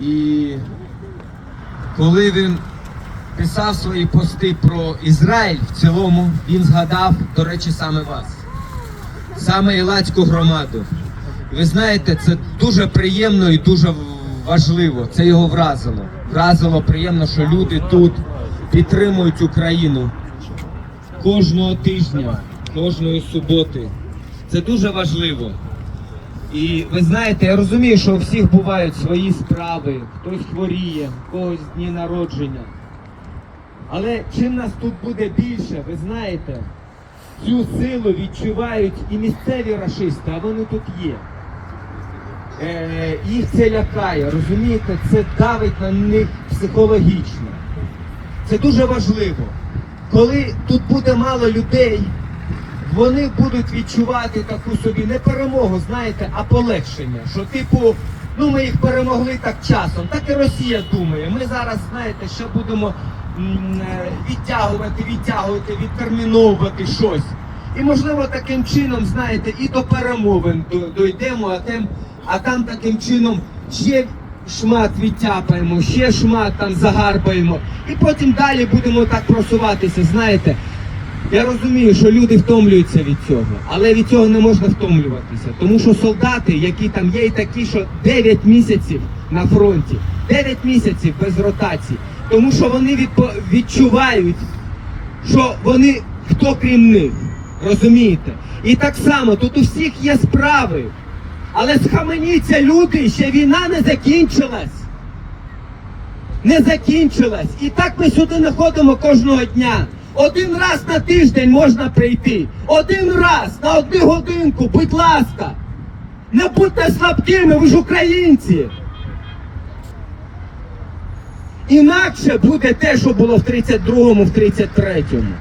І коли він писав свої пости про Ізраїль в цілому, він згадав, до речі, саме вас, саме Ілацьку громаду. Ви знаєте, це дуже приємно і дуже важливо. Це його вразило. Вразило приємно, що люди тут підтримують Україну кожного тижня, кожної суботи. Це дуже важливо. І ви знаєте, я розумію, що у всіх бувають свої справи, хтось хворіє, в когось дні народження. Але чим нас тут буде більше, ви знаєте, цю силу відчувають і місцеві рашисти, а вони тут є. Е, їх це лякає, розумієте, це давить на них психологічно. Це дуже важливо. Коли тут буде мало людей, вони будуть відчувати таку собі не перемогу, знаєте, а полегшення. Що, типу, ну ми їх перемогли так часом. Так і Росія думає. Ми зараз, знаєте, ще будемо е, відтягувати, відтягувати, відтерміновувати щось. І можливо таким чином, знаєте, і до перемовин дойдемо, а там, а там таким чином ще шмат відтяпаємо, ще шмат там загарбаємо. І потім далі будемо так просуватися, знаєте. Я розумію, що люди втомлюються від цього, але від цього не можна втомлюватися. Тому що солдати, які там є, і такі, що 9 місяців на фронті, 9 місяців без ротації, тому що вони відпо- відчувають, що вони хто крім них. Розумієте? І так само тут у всіх є справи. Але схаменіться, люди, ще війна не закінчилась. Не закінчилась. І так ми сюди не ходимо кожного дня. Один раз на тиждень можна прийти. Один раз на одну годинку, будь ласка. Не будьте слабкими, ви ж українці. Інакше буде те, що було в 32-му, в 33-му.